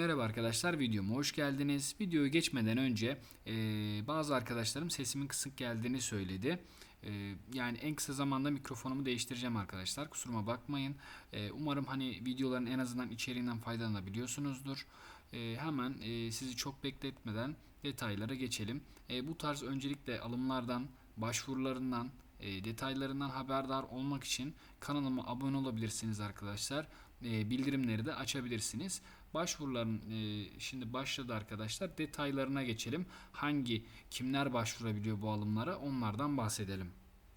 Merhaba arkadaşlar videoma hoş geldiniz. Videoyu geçmeden önce e, bazı arkadaşlarım sesimin kısık geldiğini söyledi. E, yani en kısa zamanda mikrofonumu değiştireceğim arkadaşlar. Kusuruma bakmayın. E, umarım hani videoların en azından içeriğinden faydalanabiliyorsunuzdur. E, hemen e, sizi çok bekletmeden detaylara geçelim. E, bu tarz öncelikle alımlardan, başvurularından, e, detaylarından haberdar olmak için kanalıma abone olabilirsiniz arkadaşlar. E, bildirimleri de açabilirsiniz. Başvuruların e, şimdi başladı arkadaşlar. Detaylarına geçelim. Hangi kimler başvurabiliyor bu alımlara onlardan bahsedelim.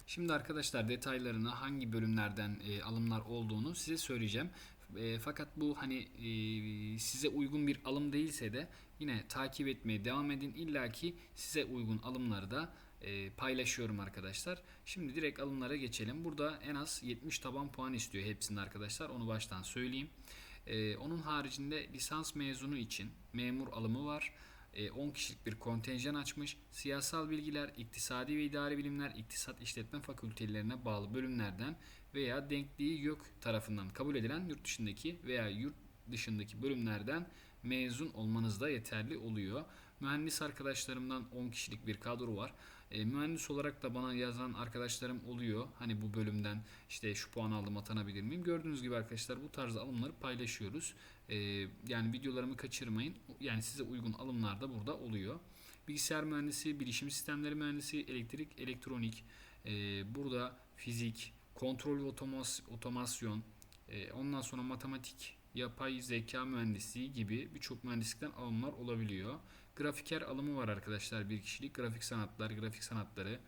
Şimdi arkadaşlar detaylarını hangi bölümlerden e, alımlar olduğunu size söyleyeceğim. E, fakat bu hani e, size uygun bir alım değilse de yine takip etmeye devam edin. İlla ki size uygun alımları da e, paylaşıyorum arkadaşlar. Şimdi direkt alımlara geçelim. Burada en az 70 taban puan istiyor hepsinde arkadaşlar. Onu baştan söyleyeyim. E, onun haricinde lisans mezunu için memur alımı var. E, 10 kişilik bir kontenjan açmış. Siyasal bilgiler, iktisadi ve idari bilimler, iktisat işletme fakültelerine bağlı bölümlerden veya denkliği yok tarafından kabul edilen yurt dışındaki veya yurt dışındaki bölümlerden mezun olmanız da yeterli oluyor. Mühendis arkadaşlarımdan 10 kişilik bir kadro var. E, mühendis olarak da bana yazan arkadaşlarım oluyor. Hani bu bölümden işte şu puan aldım atanabilir miyim? Gördüğünüz gibi arkadaşlar bu tarz alımları paylaşıyoruz. E, yani videolarımı kaçırmayın. Yani size uygun alımlar da burada oluyor. Bilgisayar mühendisi, bilişim sistemleri mühendisi, elektrik, elektronik, e, burada fizik, kontrol ve otomas otomasyon, ondan sonra matematik, yapay zeka mühendisliği gibi birçok mühendislikten alımlar olabiliyor. Grafiker alımı var arkadaşlar bir kişilik. Grafik sanatlar, grafik sanatları.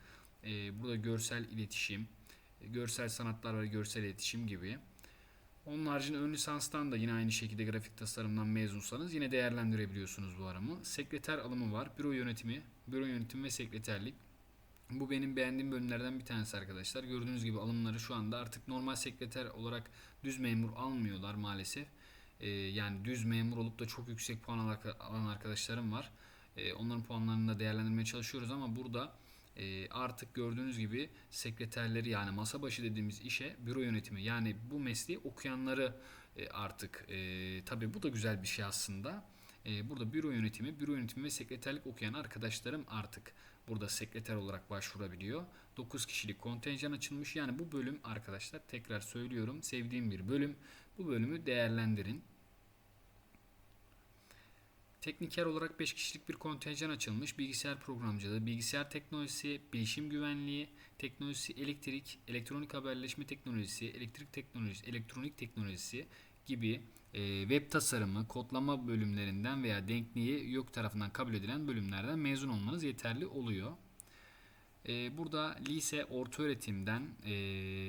Ee, burada görsel iletişim, görsel sanatlar ve görsel iletişim gibi. Onun haricinde ön lisanstan da yine aynı şekilde grafik tasarımdan mezunsanız yine değerlendirebiliyorsunuz bu alımı. Sekreter alımı var. Büro yönetimi, büro yönetimi ve sekreterlik. Bu benim beğendiğim bölümlerden bir tanesi arkadaşlar. Gördüğünüz gibi alımları şu anda artık normal sekreter olarak düz memur almıyorlar maalesef. Ee, yani düz memur olup da çok yüksek puan alan arkadaşlarım var. Ee, onların puanlarını da değerlendirmeye çalışıyoruz ama burada e, artık gördüğünüz gibi sekreterleri yani masa başı dediğimiz işe büro yönetimi yani bu mesleği okuyanları e, artık e, tabi bu da güzel bir şey aslında. E, burada büro yönetimi, büro yönetimi ve sekreterlik okuyan arkadaşlarım artık burada sekreter olarak başvurabiliyor. 9 kişilik kontenjan açılmış. Yani bu bölüm arkadaşlar tekrar söylüyorum sevdiğim bir bölüm. Bu bölümü değerlendirin. Tekniker olarak 5 kişilik bir kontenjan açılmış. Bilgisayar programcılığı, bilgisayar teknolojisi, bilişim güvenliği, teknolojisi, elektrik, elektronik haberleşme teknolojisi, elektrik teknolojisi, elektronik teknolojisi gibi e, web tasarımı, kodlama bölümlerinden veya denkliği yok tarafından kabul edilen bölümlerden mezun olmanız yeterli oluyor. E, burada lise orta öğretimden e,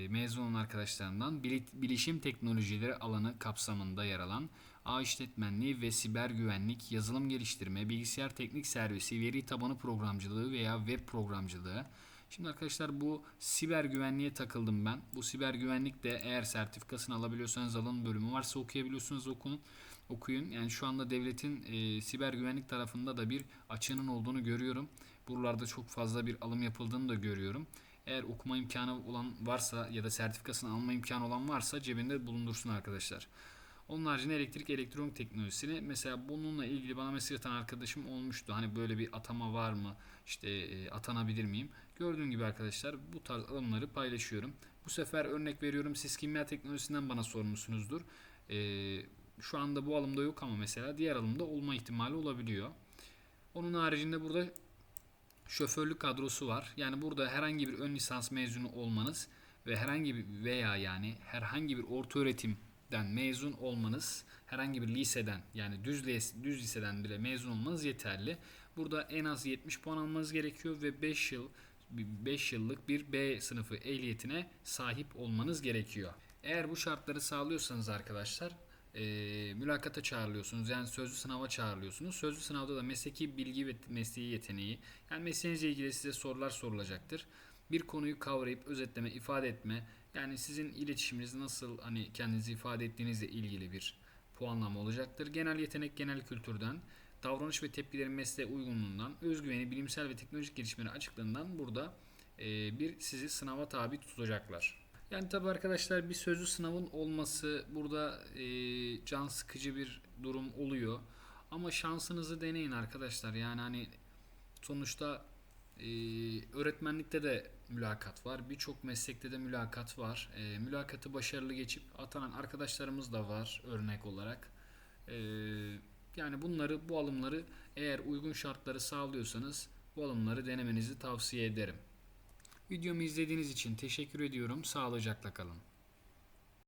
mezun olan arkadaşlarından bilişim teknolojileri alanı kapsamında yer alan ağ işletmenliği ve siber güvenlik, yazılım geliştirme, bilgisayar teknik servisi, veri tabanı programcılığı veya web programcılığı. Şimdi arkadaşlar bu siber güvenliğe takıldım ben. Bu siber güvenlik de eğer sertifikasını alabiliyorsanız alın bölümü varsa okuyabiliyorsunuz okun okuyun. Yani şu anda devletin e, siber güvenlik tarafında da bir açığının olduğunu görüyorum. Buralarda çok fazla bir alım yapıldığını da görüyorum. Eğer okuma imkanı olan varsa ya da sertifikasını alma imkanı olan varsa cebinde bulundursun arkadaşlar. Onun haricinde elektrik elektronik teknolojisini mesela bununla ilgili bana mesaj atan arkadaşım olmuştu. Hani böyle bir atama var mı? İşte e, atanabilir miyim? Gördüğün gibi arkadaşlar bu tarz alımları paylaşıyorum. Bu sefer örnek veriyorum siz kimya teknolojisinden bana sormuşsunuzdur. E, şu anda bu alımda yok ama mesela diğer alımda olma ihtimali olabiliyor. Onun haricinde burada şoförlük kadrosu var. Yani burada herhangi bir ön lisans mezunu olmanız ve herhangi bir veya yani herhangi bir orta öğretimden mezun olmanız, herhangi bir liseden yani düz, düz liseden bile mezun olmanız yeterli. Burada en az 70 puan almanız gerekiyor ve 5 yıl 5 yıllık bir B sınıfı ehliyetine sahip olmanız gerekiyor. Eğer bu şartları sağlıyorsanız arkadaşlar e, mülakata çağrılıyorsunuz. Yani sözlü sınava çağrılıyorsunuz. Sözlü sınavda da mesleki bilgi ve mesleği yeteneği yani mesleğinizle ilgili size sorular sorulacaktır. Bir konuyu kavrayıp özetleme, ifade etme yani sizin iletişiminiz nasıl hani kendinizi ifade ettiğinizle ilgili bir puanlama olacaktır. Genel yetenek, genel kültürden, davranış ve tepkilerin mesleğe uygunluğundan, özgüveni, bilimsel ve teknolojik gelişmeleri açıklığından burada e, bir sizi sınava tabi tutacaklar. Yani tabi arkadaşlar bir sözlü sınavın olması burada e, can sıkıcı bir durum oluyor. Ama şansınızı deneyin arkadaşlar. Yani hani sonuçta e, öğretmenlikte de mülakat var. Birçok meslekte de mülakat var. E, mülakatı başarılı geçip atanan arkadaşlarımız da var örnek olarak. E, yani bunları bu alımları eğer uygun şartları sağlıyorsanız bu alımları denemenizi tavsiye ederim. Videomu izlediğiniz için teşekkür ediyorum. Sağlıcakla kalın.